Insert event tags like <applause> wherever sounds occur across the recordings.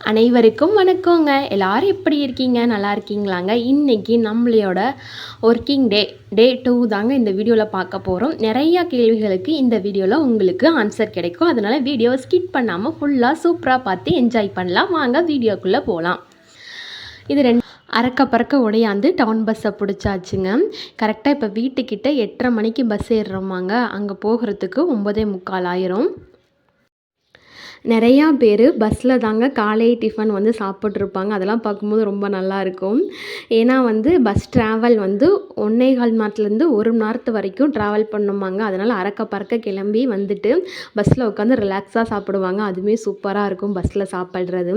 அனைவருக்கும் வணக்கங்க. எல்லாரும் எப்படி இருக்கீங்க? நல்லா இருக்கீங்களாங்க? இன்றைக்கி நம்மளையோட ஒர்க்கிங் டே டே டூ தாங்க இந்த வீடியோவில் பார்க்க போகிறோம் நிறையா கேள்விகளுக்கு இந்த வீடியோவில் உங்களுக்கு ஆன்சர் கிடைக்கும். அதனால் வீடியோவை ஸ்கிப் பண்ணாமல் ஃபுல்லாக சூப்பராக பார்த்து என்ஜாய் பண்ணலாம். வாங்க வீடியோக்குள்ளே போகலாம் இது ரெண்டு அறக்க பறக்க உடையாந்து டவுன் பஸ்ஸை பிடிச்சாச்சுங்க. கரெக்டாக இப்போ வீட்டுக்கிட்ட எட்டரை மணிக்கு பஸ் ஏறுறோமாங்க. அங்கே போகிறதுக்கு ஒம்பதே முக்கால் ஆயிரும். நிறையா பேர் பஸ்ஸில் தாங்க காலை டிஃபன் வந்து சாப்பிட்ருப்பாங்க அதெல்லாம் பார்க்கும்போது ரொம்ப நல்லா இருக்கும். ஏன்னா வந்து பஸ் ட்ராவல் வந்து ஒன்றே கால் மணி நேரத்துலேருந்து ஒரு மணி நேரத்து வரைக்கும் ட்ராவல் பண்ணுமாங்க. அதனால் அறக்க பறக்க கிளம்பி வந்துட்டு பஸ்ஸில் உட்காந்து ரிலாக்ஸாக சாப்பிடுவாங்க. அதுவுமே சூப்பராக இருக்கும் பஸ்ஸில் சாப்பிட்றது.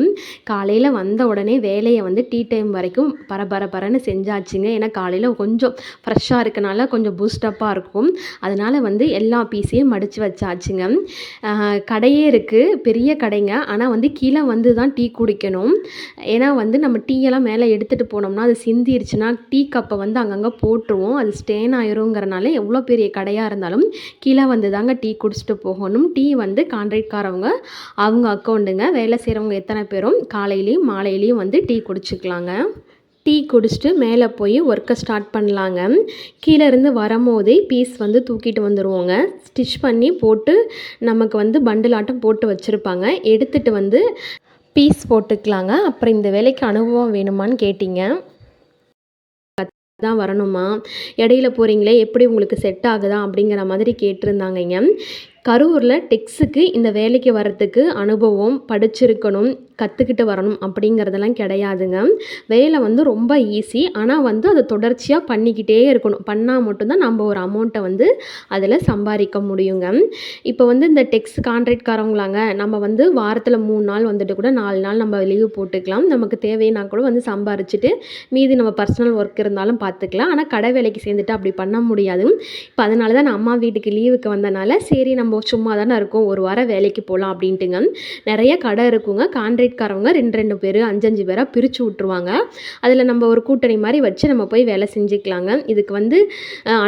காலையில் வந்த உடனே வேலையை வந்து டீ டைம் வரைக்கும் பரபர பரன்னு செஞ்சாச்சுங்க. ஏன்னா காலையில் கொஞ்சம் ஃப்ரெஷ்ஷாக இருக்கனால கொஞ்சம் பூஸ்டப்பாக இருக்கும். அதனால் வந்து எல்லா பீஸையும் மடித்து வச்சாச்சுங்க. கடையே இருக்குது பெரிய கடைங்க. ஆனால் வந்து கீழே வந்து தான் டீ குடிக்கணும். ஏன்னா வந்து நம்ம டீயெல்லாம் மேலே எடுத்துகிட்டு போனோம்னா அது சிந்திருச்சுன்னா டீ கப்பை வந்து அங்கங்கே போட்டுருவோம். அது ஸ்டேன் ஆயிருங்கிறனால எவ்வளோ பெரிய கடையாக இருந்தாலும் கீழே வந்து தாங்க டீ குடிச்சிட்டு போகணும். டீ வந்து கான்ட்ராக்ட்காரவங்க அவங்க அக்கௌண்ட்டுங்க வேலை செய்கிறவங்க எத்தனை பேரும் காலையிலையும் மாலையிலையும் வந்து டீ குடிச்சிக்கலாங்க. டீ குடிச்சிட்டு மேலே போய் ஒர்க்கை ஸ்டார்ட் பண்ணலாங்க. கீழேருந்து வரும்போதே பீஸ் வந்து தூக்கிட்டு வந்துடுவோங்க ஸ்டிச் பண்ணி போட்டு நமக்கு வந்து பண்டிலாட்டம் போட்டு வச்சுருப்பாங்க. எடுத்துகிட்டு வந்து பீஸ் போட்டுக்கலாங்க. அப்புறம் இந்த வேலைக்கு அனுபவம் வேணுமான்னு கேட்டிங்க. தான் வரணுமா? இடையில போகிறீங்களே எப்படி உங்களுக்கு செட் ஆகுதா அப்படிங்கிற மாதிரி கேட்டிருந்தாங்க கரூரில் டெக்ஸுக்கு இந்த வேலைக்கு வரத்துக்கு அனுபவம் படிச்சிருக்கணும் கற்றுக்கிட்டு வரணும் அப்படிங்கிறதெல்லாம் கிடையாதுங்க. வேலை வந்து ரொம்ப ஈஸி ஆனால் வந்து அதை தொடர்ச்சியாக பண்ணிக்கிட்டே இருக்கணும். பண்ணால் மட்டும்தான் நம்ம ஒரு அமௌண்ட்டை வந்து அதில் சம்பாதிக்க முடியுங்க. இப்போ வந்து இந்த டெக்ஸ் கான்ட்ராக்ட்காரவங்களாங்க நம்ம வந்து வாரத்தில் மூணு நாள் வந்துட்டு கூட நாலு நாள் நம்ம லீவு போட்டுக்கலாம். நமக்கு தேவைன்னா கூட வந்து சம்பாரிச்சிட்டு மீதி நம்ம பர்சனல் ஒர்க் இருந்தாலும் பார்த்துக்கலாம் ஆனால் கடை வேலைக்கு சேர்ந்துட்டு அப்படி பண்ண முடியாது. இப்போ அதனால தான் நான் அம்மா வீட்டுக்கு லீவுக்கு வந்தனால சரி நம்ம சும்மா தானே இருக்கோம் ஒரு வாரம் வேலைக்கு போகலாம் அப்படின்ட்டுங்க. நிறைய கடை இருக்குங்க. கான்ட்ராக்ட்காரவங்க ரெண்டு ரெண்டு பேர் அஞ்சஞ்சு பேராக பிரித்து விட்ருவாங்க அதில் நம்ம ஒரு கூட்டணி மாதிரி வச்சு நம்ம போய் வேலை செஞ்சுக்கலாங்க. இதுக்கு வந்து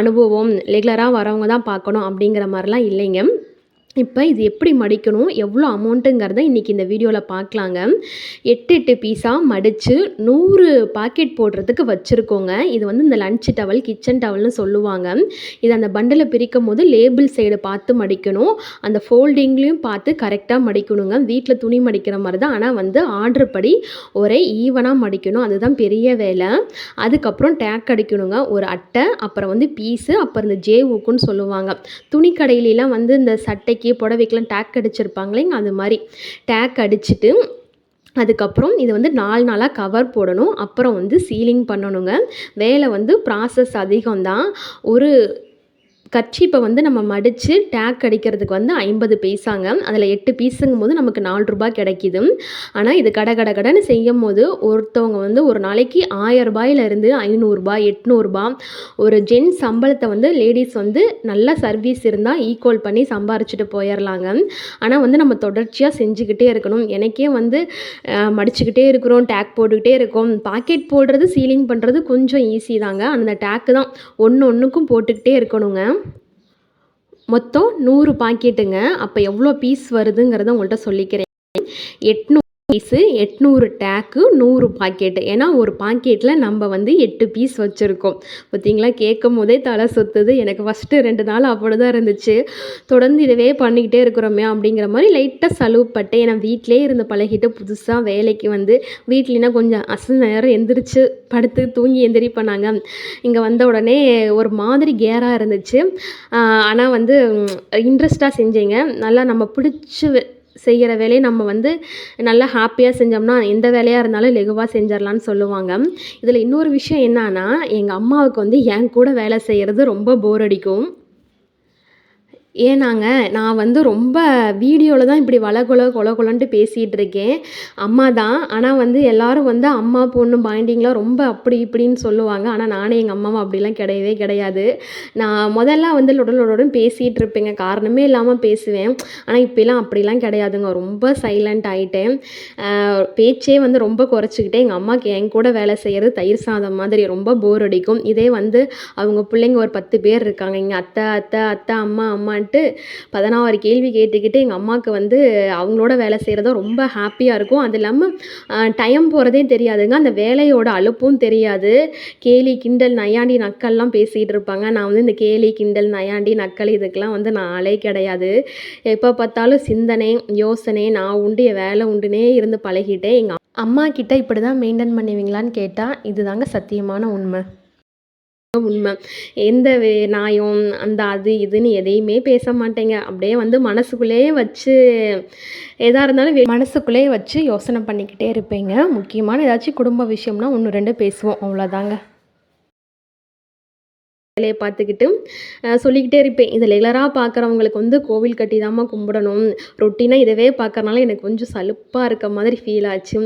அனுபவம் ரெகுலராக வரவங்க தான் பார்க்கணும் அப்படிங்கிற மாதிரிலாம் இல்லைங்க. இப்போ இது எப்படி மடிக்கணும் எவ்வளோ அமௌண்ட்டுங்கிறத இன்றைக்கி இந்த வீடியோவில் பார்க்கலாங்க. எட்டு எட்டு பீஸாக மடித்து நூறு பாக்கெட் போடுறதுக்கு வச்சுருக்கோங்க. இது வந்து இந்த லன்ச் டவல் கிச்சன் டவல்னு சொல்லுவாங்க. இது அந்த பண்டில் பிரிக்கும் போது லேபிள் சைடு பார்த்து மடிக்கணும். அந்த ஃபோல்டிங்லேயும் பார்த்து கரெக்டாக மடிக்கணுங்க. வீட்டில் துணி மடிக்கிற மாதிரி தான். ஆனால் வந்து ஆர்டர் படி ஒரே ஈவனாக மடிக்கணும். அதுதான் பெரிய வேலை. அதுக்கப்புறம் டேக் அடிக்கணுங்க. ஒரு அட்டை அப்புறம் வந்து பீஸு அப்புறம் இந்த ஜே ஊக்குன்னு சொல்லுவாங்க. துணி கடையிலலாம் வந்து இந்த சட்டைக்கு புடவைக்கெலாம் டேக் அடிச்சிருப்பாங்களே அது மாதிரி. டேக் அடிச்சுட்டு அதுக்கப்புறம் இது வந்து நாலு நாளாக கவர் போடணும். அப்புறம் வந்து சீலிங் பண்ணணுங்க. வேலை வந்து ப்ராசஸ் அதிகம்தான். ஒரு கர்ச்சீப்பை வந்து நம்ம மடித்து டேக் அடிக்கிறதுக்கு வந்து ஐம்பது பைசாங்க. அதில் எட்டு பீஸுங்கும் போது நமக்கு நாலு ரூபாய் கிடைக்கிது. ஆனால் இது கடை கடை கடைன்னு செய்யும் போது ஒருத்தவங்க வந்து ஒரு நாளைக்கு ஆயிரம் ரூபாயிலிருந்து ஐநூறுரூபா எட்நூறுபா ஒரு ஜென் சம்பளத்தை வந்து லேடிஸ் வந்து நல்ல சர்வீஸ் இருந்தால் ஈக்குவல் பண்ணி சம்பாரிச்சிட்டு போயிடலாங்க ஆனால் வந்து நம்ம தொடர்ச்சியாக செஞ்சுக்கிட்டே இருக்கணும். எனக்கே வந்து மடிச்சுக்கிட்டே இருக்கிறோம் டேக் போட்டுக்கிட்டே இருக்கோம். பாக்கெட் போடுறது சீலிங் பண்ணுறது கொஞ்சம் ஈஸி தாங்க. அந்த டேக்கு தான் ஒன்று ஒன்றுக்கும் போட்டுக்கிட்டே இருக்கணுங்க. மொத்தம் நூறு பாக்கெட்டுங்க அப்போ எவ்வளோ பீஸ் வருதுங்கிறத உங்கள்கிட்ட சொல்லிக்கிறேன். எட்நூறு பீஸு எட்நூறு டேக்கு நூறு பாக்கெட்டு ஏன்னா ஒரு பாக்கெட்டில் நம்ம வந்து எட்டு பீஸ் வச்சுருக்கோம். பார்த்தீங்களா கேட்கும் போதே தலை சுற்றுது எனக்கு ஃபஸ்ட்டு ரெண்டு நாள் அப்படி தான் இருந்துச்சு. தொடர்ந்து இதுவே பண்ணிக்கிட்டே இருக்கிறோமே அப்படிங்கிற மாதிரி லைட்டாக சலுவுப்பட்டேன் ஏன்னா வீட்டிலே இருந்து பழகிட்டு புதுசாக வேலைக்கு வந்து வீட்லனா கொஞ்சம் அசல் நேரம் எந்திரிச்சு படுத்து தூங்கி எந்திரிப்பேனாங்க. இங்கே வந்த உடனே ஒரு மாதிரி கேராக இருந்துச்சு. ஆனால் வந்து இன்ட்ரெஸ்ட்டாக செஞ்சேங்க. நல்லா நம்ம பிடிச்சி செய்கிற வேலையை நம்ம வந்து நல்லா ஹாப்பியாக செஞ்சோம்னா எந்த வேலையாக இருந்தாலும் லெகுவாக செஞ்சிடலான்னு சொல்லுவாங்க. இதில் இன்னொரு விஷயம் என்னன்னா எங்கள் அம்மாவுக்கு வந்து என் கூட வேலை செய்கிறது ரொம்ப போர் அடிக்கும். ஏன்னாங்க நான் வந்து ரொம்ப வீடியோவில் தான் இப்படி வளகுல கொல கொலன்ட்டு பேசிகிட்டு இருக்கேன். அம்மா தான். ஆனால் வந்து எல்லோரும் வந்து அம்மா பொண்ணு பாயிண்டிங்லாம் ரொம்ப அப்படி இப்படின்னு சொல்லுவாங்க. ஆனால் நானே எங்கள் அம்மாவும் அப்படிலாம் கிடையவே கிடையாது. நான் முதல்ல வந்து லொடலொடன்னு பேசிகிட்டு இருப்பேங்க. காரணமே இல்லாமல் பேசுவேன். ஆனால் இப்போலாம் அப்படிலாம் கிடையாதுங்க. ரொம்ப சைலண்ட் ஆகிட்டேன் பேச்சே வந்து ரொம்ப குறைச்சிக்கிட்டேன். எங்கள் அம்மாவுக்கு என் கூட வேலை செய்கிறது தயிர் சாதம் மாதிரி ரொம்ப போர் அடிக்கும். இதே வந்து அவங்க பிள்ளைங்க ஒரு பத்து பேர் இருக்காங்க. இங்கே அத்தை அத்தை அத்தை அம்மா அம்மா அம்மான்ட்டு பதினாறு கேள்வி கேட்டுக்கிட்டு எங்கள் அம்மாவுக்கு வந்து அவங்களோட வேலை செய்கிறதும் ரொம்ப ஹாப்பியாக இருக்கும். அது இல்லாமல் டைம் போகிறதே தெரியாதுங்க. அந்த வேலையோட அலுப்பும் தெரியாது. கேலி கிண்டல் நையாண்டி நக்கல்லாம் பேசிகிட்டு இருப்பாங்க. நான் வந்து இந்த கேலி கிண்டல் நையாண்டி நக்கல் இதுக்கெலாம் வந்து நான் ஆளே கிடையாது. எப்போ பார்த்தாலும் சிந்தனை யோசனை நான் உண்டு என் வேலை உண்டுனே இருந்து பழகிட்டேன் எங்கள் அம்மா கிட்ட இப்படி தான் மெயின்டைன் பண்ணுவீங்களான்னு கேட்டால் இதுதாங்க சத்தியமான உண்மை. உண்மை. எந்த வே நியாயம் அந்த அது இதுன்னு எதையுமே பேச மாட்டேங்க. அப்படியே வந்து மனசுக்குள்ளேயே வச்சு எதாக இருந்தாலும் மனசுக்குள்ளேயே வச்சு யோசனை பண்ணிக்கிட்டே இருப்பேங்க. முக்கியமான ஏதாச்சும் குடும்ப விஷயம்னா ஒன்று ரெண்டு பேசுவோம். அவ்வளோதாங்க வேலையை பார்த்துக்கிட்டு சொல்லிக்கிட்டே இருப்பேன். இதை ரெகுலராக பார்க்குறவங்களுக்கு வந்து கோவில் கட்டி தாம்மா கும்பிடணும். ரொட்டீனாக இதவே பார்க்கறனால எனக்கு கொஞ்சம் சலுப்பாக இருக்க மாதிரி ஃபீல் ஆச்சு.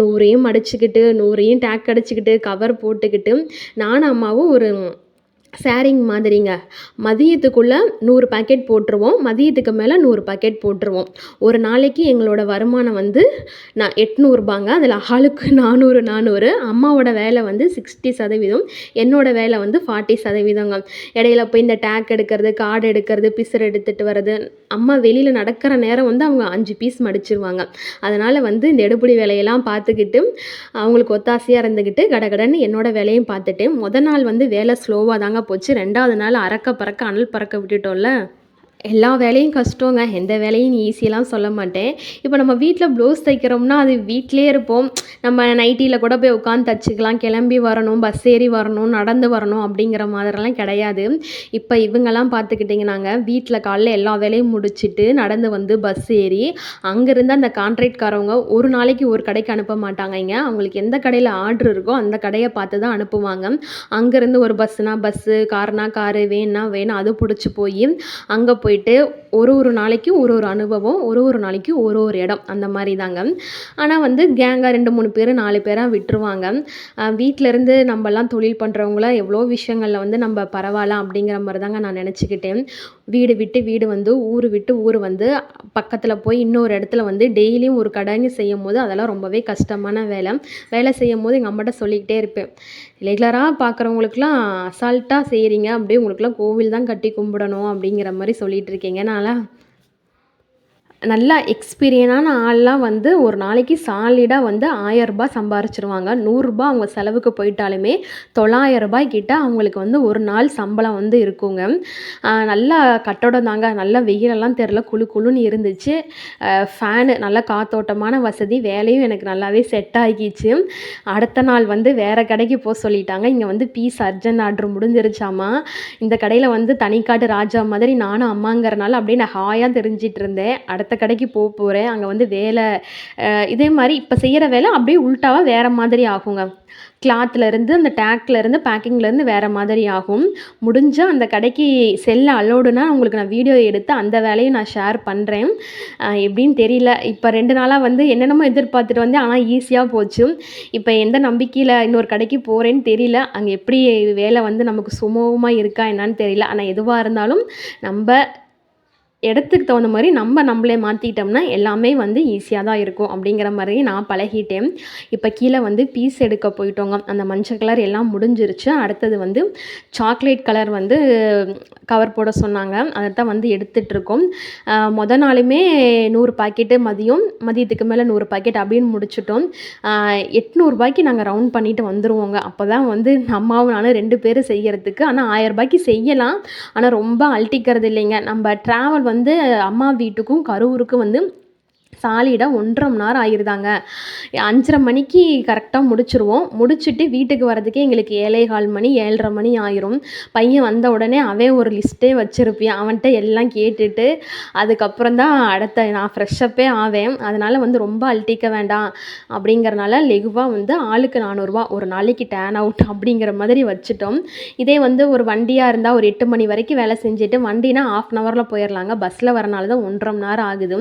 நூறையும் அடிச்சுக்கிட்டு நூறையும் டேக் அடிச்சுக்கிட்டு கவர் போட்டுக்கிட்டு நானும் அம்மாவும் ஒரு ஷேரிங் மாதிரிங்க. மதியத்துக்குள்ளே நூறு பாக்கெட் போட்டுருவோம். மதியத்துக்கு மேலே நூறு பாக்கெட் போட்டுருவோம். ஒரு நாளைக்கு எங்களோட வருமானம் வந்து நான் எட்நூறுபாங்க. அதில் ஆளுக்கு <laughs> நானூறு நானூறு. அம்மாவோட வேலை வந்து சிக்ஸ்டி சதவீதம். என்னோடய வேலை வந்து ஃபார்ட்டி சதவீதங்க. இடையில போய் இந்த டேக் எடுக்கிறது கார்டு எடுக்கிறது பிசர் எடுத்துகிட்டு வர்றது. அம்மா வெளியில் நடக்கிற நேரம் வந்து அவங்க அஞ்சு பீஸ் மடிச்சிருவாங்க. அதனால் வந்து இந்த எடுப்புடி வேலையெல்லாம் பார்த்துக்கிட்டு அவங்களுக்கு ஒத்தாசையாக இருந்துக்கிட்டு கடகடன்னு என்னோடய வேலையும் பார்த்துட்டு முத நாள் வந்து வேலை ஸ்லோவாக தாங்க போச்சு. ரெண்டாவது நாள் அறக்க பறக்க அனல் பறக்க விட்டுட்டோம்ல. எல்லா வேலையும் கஷ்டங்க எந்த வேலையும் ஈஸியெல்லாம் சொல்ல மாட்டேன். இப்போ நம்ம வீட்டில் ப்ளவுஸ் தைக்கிறோம்னா அது வீட்டிலே இருப்போம். நம்ம நைட்டியில் கூட போய் உட்காந்து தைச்சிக்கலாம் கிளம்பி வரணும் பஸ் ஏறி வரணும் நடந்து வரணும் அப்படிங்கிற மாதிரிலாம் கிடையாது. இப்போ இவங்கெல்லாம் பார்த்துக்கிட்டிங்கனாங்க வீட்டில் காலைல எல்லா வேலையும் முடிச்சுட்டு நடந்து வந்து பஸ் ஏறி அங்கேருந்து அந்த கான்ட்ராக்ட்காரவங்க ஒரு நாளைக்கு ஒரு கடைக்கு அனுப்ப மாட்டாங்கங்க. அவங்களுக்கு எந்த கடையில் ஆர்டர் இருக்கோ அந்த கடையை பார்த்து தான் அனுப்புவாங்க. அங்கேருந்து ஒரு பஸ்ஸுனா பஸ்ஸு கார்னா காரு வேணா வேணும் அது பிடிச்சி போய் அங்கே போய் போயிட்டு ஒரு ஒரு நாளைக்கும் ஒரு ஒரு அனுபவம் ஒரு ஒரு நாளைக்கும் ஒரு ஒரு இடம். அந்த மாதிரி தாங்க. ஆனால் வந்து கேங்காக ரெண்டு மூணு பேர் நாலு பேராக விட்டுருவாங்க. வீட்டிலேருந்து இருந்து நம்மலாம் தொழில் பண்ணுறவங்களாம் எவ்வளோ விஷயங்களில் வந்து நம்ம பரவாயில்ல அப்படிங்கிற மாதிரி தாங்க நான் நினச்சிக்கிட்டேன். வீடு விட்டு வீடு வந்து ஊர் விட்டு ஊர் வந்து பக்கத்தில் போய் இன்னொரு இடத்துல வந்து டெய்லியும் ஒரு கடைங்க செய்யும் போது அதெல்லாம் ரொம்பவே கஷ்டமான வேலை. வேலை செய்யும் போது எங்கள் அம்மாட்ட சொல்லிக்கிட்டே இருப்பேன். ரெகுலராக பார்க்குறவங்களுக்குலாம் அசால்ட்டாக செய்கிறீங்க அப்படியே உங்களுக்குலாம் கோவில் தான் கட்டி கும்பிடணும். அப்படிங்கிற மாதிரி சொல்லி இருக்கீங்க. நான்லாம் நல்லா எக்ஸ்பீரியனான ஆள்லாம் வந்து ஒரு நாளைக்கு சாலிடாக வந்து ஆயரரூபா சம்பாரிச்சிருவாங்க. நூறுரூபா அவங்க செலவுக்கு போயிட்டாலுமே தொள்ளாயிரம் ரூபாய் கிட்ட அவங்களுக்கு வந்து ஒரு நாள் சம்பளம் வந்து இருக்குங்க. நல்லா கட்டடம் தாங்க. நல்லா வெயிலெல்லாம் தெரில குழு குளுன்னு இருந்துச்சு. ஃபேனு நல்ல காத்தோட்டமான வசதி. வேலையும் எனக்கு நல்லாவே செட் ஆகிச்சு. அடுத்த நாள் வந்து வேறு கடைக்கு போக சொல்லிட்டாங்க. இங்கே வந்து பீஸ் அர்ஜென்ட் ஆர்டர் முடிஞ்சிருச்சாமா? இந்த கடையில் வந்து தனிக்காட்டு ராஜா மாதிரி நானும் அம்மாங்கிறனால அப்படியே நான் ஹாயாக தெரிஞ்சிட்டு இருந்தேன். அடுத்த கடைக்கு போக போகிறேன் அங்கே வந்து வேலை இதே மாதிரி இப்போ செய்கிற வேலை அப்படியே உள்டாவாக வேறு மாதிரி ஆகுங்க. கிளாத்லேருந்து அந்த டேக்லேருந்து பேக்கிங்லேருந்து வேறு மாதிரி ஆகும். முடிஞ்சால் அந்த கடைக்கு செல்ல அலோடுனா உங்களுக்கு நான் வீடியோ எடுத்து அந்த வேலையும் நான் ஷேர் பண்ணுறேன் எப்படின்னு தெரியல. இப்போ ரெண்டு நாளாக வந்து என்னென்னமோ எதிர்பார்த்துட்டு வந்தேன். ஆனால் ஈஸியாக போச்சு. இப்போ எந்த நம்பிக்கையில் இன்னொரு கடைக்கு போகிறேன்னு தெரியல. அங்கே எப்படி வேலை வந்து நமக்கு சுமூகமாக இருக்கா என்னான்னு தெரியல. ஆனால் எதுவாக இருந்தாலும் நம்ம இடத்துக்கு தகுந்த மாதிரி நம்ம நம்மளே மாற்றிக்கிட்டோம்னா எல்லாமே வந்து ஈஸியாக தான் இருக்கும் அப்படிங்கிற மாதிரி நான் பழகிட்டேன். இப்போ கீழே வந்து பீஸ் எடுக்க போயிட்டோங்க. அந்த மஞ்சள் கலர் எல்லாம் முடிஞ்சிருச்சு. அடுத்தது வந்து சாக்லேட் கலர் வந்து கவர் போட சொன்னாங்க. அதை தான் வந்து எடுத்துகிட்ருக்கோம் மொதல் மொத நாளுமே நூறு பாக்கெட்டு மதியம் மதியத்துக்கு மேலே நூறு பாக்கெட் அப்படின்னு முடிச்சிட்டோம். எட்நூறுபாய்க்கு நாங்கள் ரவுண்ட் பண்ணிட்டு வந்துடுவோங்க அப்போ தான் வந்து அம்மாவும் நானும் ரெண்டு பேரும் செய்கிறதுக்கு ஆனால் ஆயிரம் ரூபாய்க்கு செய்யலாம். ஆனால் ரொம்ப அழட்டிக்கிறது இல்லைங்க. நம்ம ட்ராவல் வந்து அம்மா வீட்டுக்கும் கரூருக்கும் வந்து சாலிடாக ஒன்றரை மணி நேரம் ஆயிருதாங்க. அஞ்சரை மணிக்கு கரெக்டாக முடிச்சிருவோம். முடிச்சுட்டு வீட்டுக்கு வரதுக்கே எங்களுக்கு ஏழை கால் மணி ஏழரை மணி ஆயிரும். பையன் வந்த உடனே அவன் ஒரு லிஸ்ட்டே வச்சுருப்பியான் அவன்கிட்ட எல்லாம் கேட்டுட்டு அதுக்கப்புறம் தான் அடுத்த நான் ஃப்ரெஷ்ஷப்பே ஆவேன். அதனால் வந்து ரொம்ப அழட்டிக்க வேண்டாம். அப்படிங்கிறனால லெகுவாக வந்து ஆளுக்கு நானூறுரூவா ஒரு நாளைக்கு டேன் அவுட் அப்படிங்கிற மாதிரி வச்சுட்டோம். இதே வந்து ஒரு வண்டியாக இருந்தால் ஒரு எட்டு மணி வரைக்கும் வேலை செஞ்சுட்டு வண்டினா ஆஃப் அன் ஹவரில் போயிடலாங்க பஸ்ஸில் வரனால தான் ஒன்றரை மணி நேரம் ஆகுது.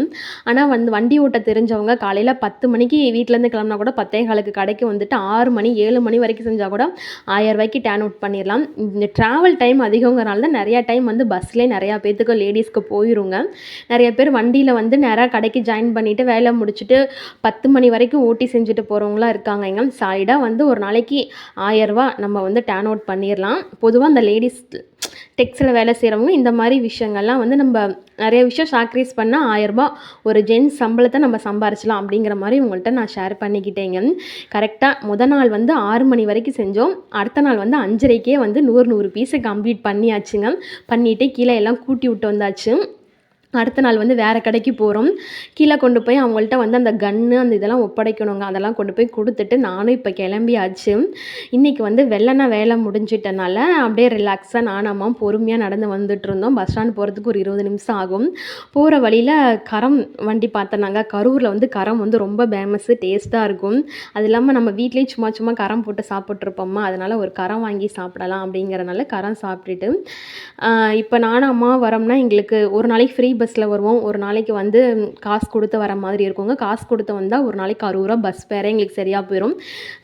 ஆனால் வந்து வண்டி வண்டி ஓட்ட தெரிஞ்சவங்க காலையில் பத்து மணிக்கு வீட்டிலேருந்து கிளம்புனா கூட பத்தே காலுக்கு கடைக்கு வந்துட்டு ஆறு மணி ஏழு மணி வரைக்கும் செஞ்சால் கூட ஆயிரம் டேன் அவுட் பண்ணிடலாம். இந்த ட்ராவல் டைம் அதிகங்கிறனால தான் நிறையா டைம் வந்து பஸ்லேயே நிறையா பேர்த்துக்கு லேடிஸ்க்கு போயிருங்க. நிறைய பேர் வண்டியில் வந்து நேராக கடைக்கு ஜாயின் பண்ணிவிட்டு வேலை முடிச்சுட்டு பத்து மணி வரைக்கும் ஓட்டி செஞ்சுட்டு போகிறவங்களாம் இருக்காங்க. இங்கே சாலிடாக வந்து ஒரு நாளைக்கு ஆயரூவா நம்ம வந்து டேன் அவுட் பண்ணிடலாம். பொதுவாக அந்த லேடிஸ் டெக்ஸில் வேலை செய்கிறவங்க இந்த மாதிரி விஷயங்கள்லாம் வந்து நம்ம நிறைய விஷயம் சாக்ரிஃபைஸ் பண்ணால் ஆயரரூபா ஒரு ஜென்ஸ் சம்பளத்தை நம்ம சம்பாரிச்சலாம் அப்படிங்கிற மாதிரி உங்கள்கிட்ட நான் ஷேர் பண்ணிக்கிட்டேங்க. கரெக்டாக முத நாள் வந்து ஆறு மணி வரைக்கும் செஞ்சோம். அடுத்த நாள் வந்து அஞ்சரைக்கே வந்து நூறு நூறு பீஸை கம்ப்ளீட் பண்ணியாச்சுங்க. பண்ணிவிட்டு கீழே எல்லாம் கூட்டி விட்டு வந்தாச்சு. அடுத்த நாள் வந்து வேறு கடைக்கு போகிறோம் கீழே கொண்டு போய் அவங்கள்ட்ட வந்து அந்த கன்னு அந்த இதெல்லாம் ஒப்படைக்கணுங்க. அதெல்லாம் கொண்டு போய் கொடுத்துட்டு நானும் இப்போ கிளம்பியாச்சு. இன்றைக்கி வந்து வெள்ளனா வேலை முடிஞ்சிட்டனால அப்படியே ரிலாக்ஸாக நானாம்மா பொறுமையாக நடந்து வந்துட்டு இருந்தோம் பஸ் ஸ்டாண்ட் போகிறதுக்கு ஒரு இருபது நிமிஷம் ஆகும். போகிற வழியில் கரம் வண்டி பார்த்தனாங்க. கரூரில் வந்து கரம் வந்து ரொம்ப ஃபேமஸ்ஸு டேஸ்ட்டாக இருக்கும். அது இல்லாமல் நம்ம வீட்லேயே சும்மா சும்மா கரம் போட்டு சாப்பிட்ருப்போம்மா அதனால் ஒரு கரம் வாங்கி சாப்பிடலாம் அப்படிங்கிறனால கரம் சாப்பிட்டுட்டு இப்போ நானும் அம்மா வரோம்னா எங்களுக்கு ஒரு நாளைக்கு ஃப்ரீ பஸ்ஸில் வருவோம். ஒரு நாளைக்கு வந்து காசு கொடுத்து வர மாதிரி இருக்குங்க. காசு கொடுத்து வந்தால் ஒரு நாளைக்கு அறுபது ரூபா பஸ் ஃபேரே எங்களுக்கு சரியாக போயிடும்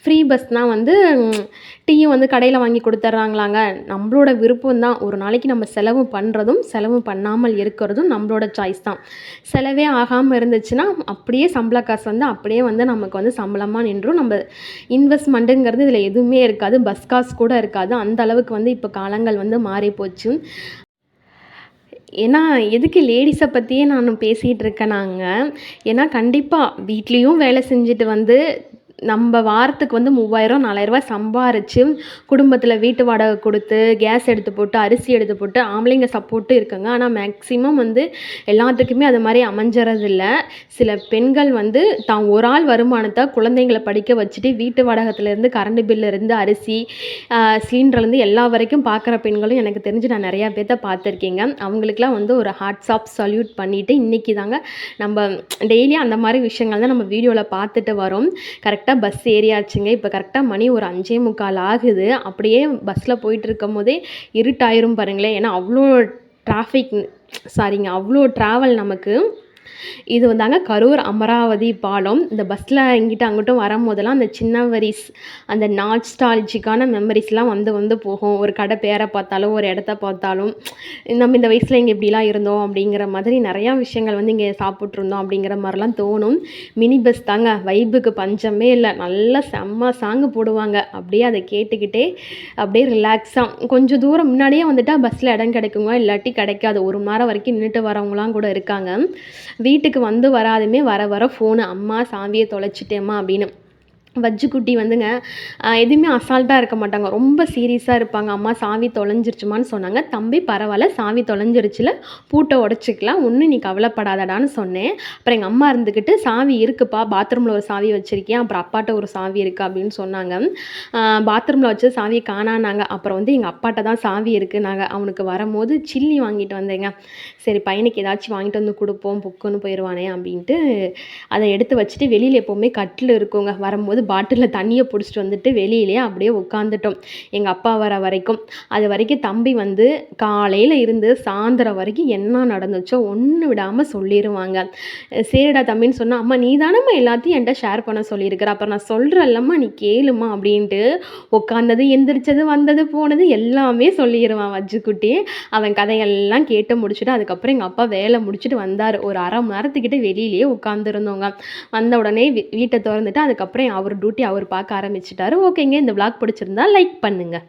ஃப்ரீ பஸ்னால் வந்து டீயும் வந்து கடையில் வாங்கி கொடுத்துட்றாங்களாங்க நம்மளோட விருப்பம் தான். ஒரு நாளைக்கு நம்ம செலவு பண்ணுறதும் செலவு பண்ணாமல் இருக்கிறதும் நம்மளோட சாய்ஸ் தான். செலவே ஆகாமல் இருந்துச்சுன்னா அப்படியே சம்பள காசு வந்து அப்படியே வந்து நமக்கு வந்து சம்பளமாக நின்றும். நம்ம இன்வெஸ்ட்மெண்ட்டுங்கிறது இதில் எதுவுமே இருக்காது. பஸ் காசு கூட இருக்காது. அந்த அளவுக்கு வந்து இப்போ காலங்கள் வந்து மாறி போச்சு ஏன்னா எதுக்கு லேடிஸை பற்றியே நான் பேசிகிட்டு இருக்கேனாங்க. ஏன்னா கண்டிப்பாக வீட்லேயும் வேலை செஞ்சுட்டு வந்து நம்ம வாரத்துக்கு வந்து மூவாயிரம் நாலாயிரரூவா சம்பாரித்து குடும்பத்தில் வீட்டு வாடகை கொடுத்து கேஸ் எடுத்து போட்டு அரிசி எடுத்து போட்டு ஆம்பளைங்க சப்போர்ட்டும் இருக்காங்க. ஆனால் மேக்ஸிமம் வந்து எல்லாத்துக்குமே அது மாதிரி அமைஞ்சறதில்ல. சில பெண்கள் வந்து தான் ஒரு ஆள் வருமானத்தை குழந்தைங்கள படிக்க வச்சுட்டு வீட்டு வாடகத்துலேருந்து கரண்ட் பில்லுலேருந்து அரிசி சிலிண்டர்லேருந்து எல்லா வரைக்கும் பார்க்குற பெண்களும் எனக்கு தெரிஞ்சு நான் நிறையா பேர்த்த பார்த்துருக்கேங்க. அவங்களுக்குலாம் வந்து ஒரு ஹார்ட்ஸ் ஆஃப் சல்யூட் பண்ணிவிட்டு இன்றைக்கி தாங்க நம்ம டெய்லியும் அந்த மாதிரி விஷயங்கள் தான் நம்ம வீடியோவில் பார்த்துட்டு வரோம். கரெக்ட் கரெக்டாக பஸ் ஏறியாச்சுங்க. இப்போ கரெக்டாக மணி ஒரு அஞ்சே முக்கால் ஆகுது. அப்படியே பஸ்ஸில் போயிட்டு இருக்கும் போதே இருட்டாயிரும் பாருங்களேன். ஏன்னா அவ்வளோ டிராஃபிக் சாரிங்க அவ்வளோ ட்ராவல் நமக்கு. இது வந்தாங்க கரூர் அமராவதி பாலம். இந்த பஸ்ஸில் இங்கிட்ட அங்கிட்டும் வரும்போதெல்லாம் அந்த சின்ன வரிஸ் அந்த நாஸ்டாலஜிக்கான மெமரிஸ்லாம் வந்து வந்து போகும். ஒரு கடை பேரை பார்த்தாலும் ஒரு இடத்த பார்த்தாலும் நம்ம இந்த வயசில் இங்கே இப்படிலாம் இருந்தோம் அப்படிங்கிற மாதிரி நிறையா விஷயங்கள் வந்து இங்கே சாப்பிட்ருந்தோம் அப்படிங்கிற மாதிரிலாம் தோணும். மினி பஸ் தாங்க வைபுக்கு பஞ்சமே இல்லை. நல்லா செம்ம சாங்கு போடுவாங்க. அப்படியே அதை கேட்டுக்கிட்டே அப்படியே ரிலாக்ஸாக கொஞ்சம் தூரம் முன்னாடியே வந்துட்டால் பஸ்ஸில் இடம் கிடைக்குங்க இல்லாட்டி கிடைக்காது. ஒரு மணி நேரம் வரைக்கும் நின்றுட்டு வரவங்களாம் கூட இருக்காங்க. வீட்டுக்கு வந்து வராதுமே வர வர ஃபோனு அம்மா சாவியை தொலைச்சிட்டேம்மா அப்படின்னு. வஜ்ஜுக்குட்டி வந்துங்க எதுவுமே அசால்ட்டாக இருக்க மாட்டாங்க. ரொம்ப சீரியஸாக இருப்பாங்க. அம்மா சாவி தொலைஞ்சிருச்சுமான்னு சொன்னாங்க. தம்பி பரவாயில்ல. சாவி தொலைஞ்சிருச்சுல. பூட்டை உடச்சிக்கலாம். ஒன்றும் நீ கவலைப்படாதடான்னு சொன்னேன். அப்புறம் எங்கள் அம்மா இருந்துக்கிட்டு சாவி இருக்குப்பா. பாத்ரூமில் ஒரு சாவி வச்சுருக்கேன் அப்புறம் அப்பாட்ட ஒரு சாவி இருக்குது அப்படின்னு சொன்னாங்க. பாத்ரூமில் வச்சு சாவியை காணானாங்க. அப்புறம் வந்து எங்கள் அப்பாட்ட தான் சாவி இருக்குது நாங்கள் அவனுக்கு வரும்போது சில்லி வாங்கிட்டு வந்தேங்க. சரி பையனுக்கு ஏதாச்சும் வாங்கிட்டு வந்து கொடுப்போம். புக்குன்னு போயிடுவானே அப்படின்ட்டு அதை எடுத்து வச்சுட்டு வெளியில் எப்போவுமே கட்டில் இருக்குங்க. வரும்போது பாட்டிலில் தண்ணியை பிடிச்சிட்டு வந்துட்டு வெளியிலே அப்படியே உட்காந்துட்டோம் எங்கள் அப்பா வர வரைக்கும். அது வரைக்கும் தம்பி வந்து காலையில் இருந்து சாயந்தரம் வரைக்கும் என்ன நடந்துச்சோ ஒன்று விடாமல் சொல்லிடுவாங்க சரிடா தம்பின்னு சொன்னால் அம்மா நீ தானம்மா எல்லாத்தையும் என்கிட்ட ஷேர் பண்ண சொல்லியிருக்கிற? அப்புறம் நான் சொல்கிறல்லம்மா நீ கேளுமா அப்படின்ட்டு உட்காந்தது எந்திரிச்சது வந்தது போனது எல்லாமே சொல்லிடுவான் வஜ்ஜுக்குட்டி. அவன் கதையெல்லாம் கேட்டு முடிச்சுட்டு அதுக்கப்புறம் எங்கள் அப்பா வேலை முடிச்சுட்டு வந்தார். ஒரு அரை மணி நேரத்துக்கிட்ட வெளியிலேயே உட்காந்துருந்தோங்க வந்த உடனே வீட்டை திறந்துட்டு அதுக்கப்புறம் அவர் டியூட்டி அவர் பார்க்க ஆரம்பிச்சிட்டாரு. ஓகேங்க இந்த விளாக் பிடிச்சிருந்தா லைக் பண்ணுங்கள்